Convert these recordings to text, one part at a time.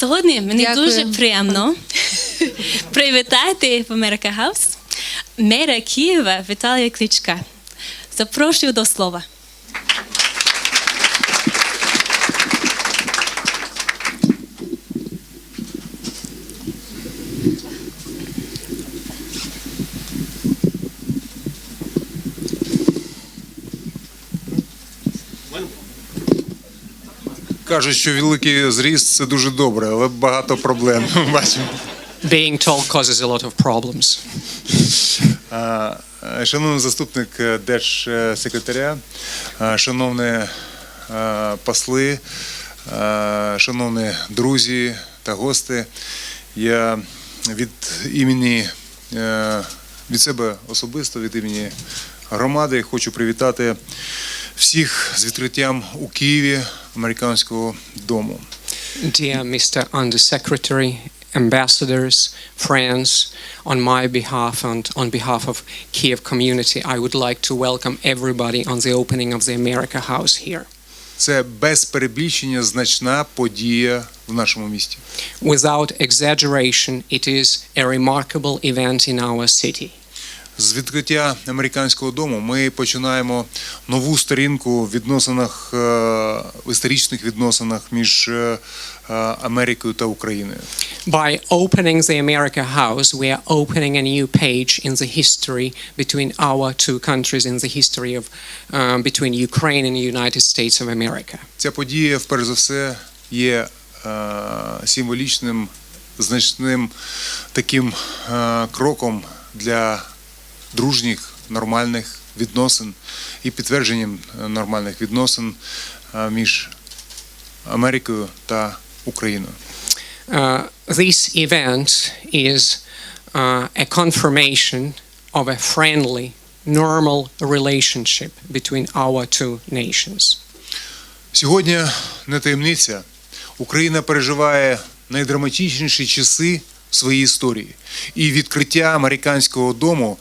Сьогодні мені Дякую. дуже приємно привітати в Америка Хаус мера Києва Віталія Кличка. Запрошую до слова. Кажуть, що великий зріст це дуже добре, але багато проблем бачимо. Being tall causes a lot of problems. Е, Шановний заступник е, держсекретаря, шановні е, посли, шановні друзі та гости, я від імені від себе особисто, від імені громади хочу привітати всіх з відкриттям у Києві американського дому. Dear Mr. Undersecretary, ambassadors, friends, on my behalf and on behalf of Kiev community, I would like to welcome everybody on the opening of the America House here. Це без перебільшення значна подія в нашому місті. Without exaggeration, it is a remarkable event in our city. З відкриття американського дому ми починаємо нову сторінку в відносинах е, в історичних відносинах між е, Америкою та Україною. By opening the America House, we are opening a new page in the history between our two countries, in the history of uh, between Ukraine and the United States of America. Ця подія, вперше за все, є е, символічним, значним таким е, кроком для дружніх нормальних відносин і підтвердженням е, нормальних відносин е, між Америкою та Україною. Uh, this event is uh, a confirmation of a friendly, normal relationship between our two nations. Сьогодні не таємниця. Україна переживає найдраматичніші часи своїй історії. І відкриття американського дому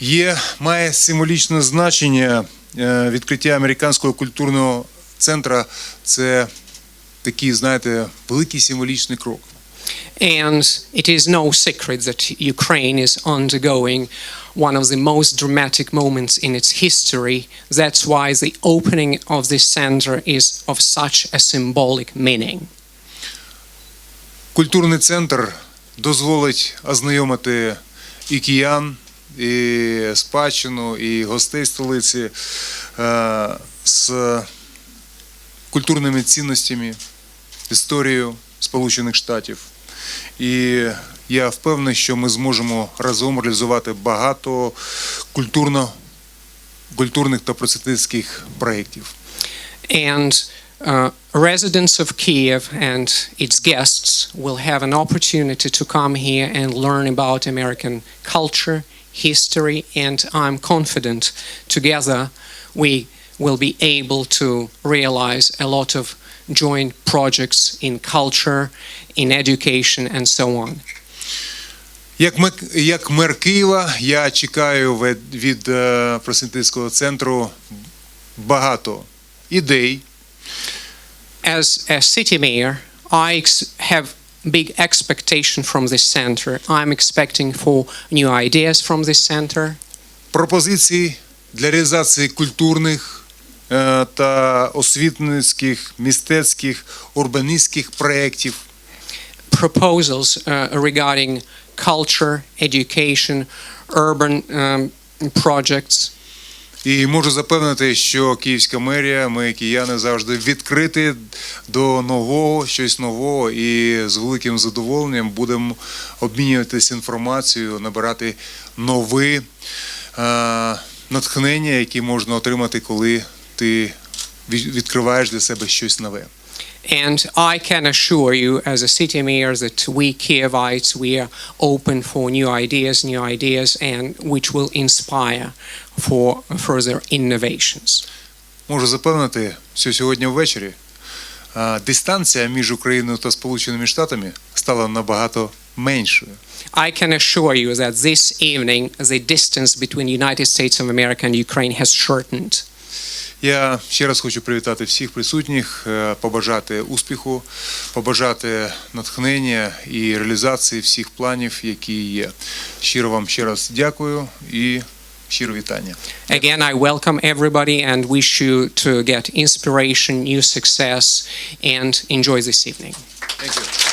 є, має символічне значення. Е, Відкриття американського культурного центру це такий, знаєте, великий символічний крок. And it is no secret that Ukraine is undergoing one of the most dramatic moments in its history. That's why the opening of this center is of such a symbolic meaning. Культурний центр дозволить ознайомити і киян, і спадщину, і гостей столиці е, з культурними цінностями, історією Сполучених Штатів. І я впевнений, що ми зможемо разом реалізувати багато культурно, культурних та просвітницьких проєктів. And uh, residents of Kiev and its guests will have an opportunity to come here and learn about American culture, history, and I'm confident together we will be able to realize a lot of joint projects in culture, in education, and so on. Як, мер, як мер Києва, я чекаю від, від е, просвітницького центру багато ідей, As a city mayor, I ex- have big expectation from this center. I'm expecting for new ideas from this center. пропозицій для реалізації культурних е, та освітницьких, містецьких, урбаністських проєктів. proposals uh, regarding culture, education, urban um, projects. І можу запевнити, що Київська мерія, ми кияни завжди відкриті до нового, щось нового, і з великим задоволенням будемо обмінюватися інформацією, набирати нові е, натхнення, які можна отримати, коли ти відкриваєш для себе щось нове. And I can assure you, as a city mayor, that we Kievites, we are open for new ideas, new ideas, and which will inspire for further innovations. Можу запевнити, що сьогодні ввечері е, дистанція між Україною та Сполученими Штатами стала набагато меншою. I can assure you that this evening the distance between United States of America and Ukraine has shortened. Я ще раз хочу привітати всіх присутніх, е, побажати успіху, побажати натхнення і реалізації всіх планів, які є. Щиро вам ще раз дякую і щиро вітання. Again, I welcome everybody and wish you to get inspiration, new success, and enjoy this evening. Thank you.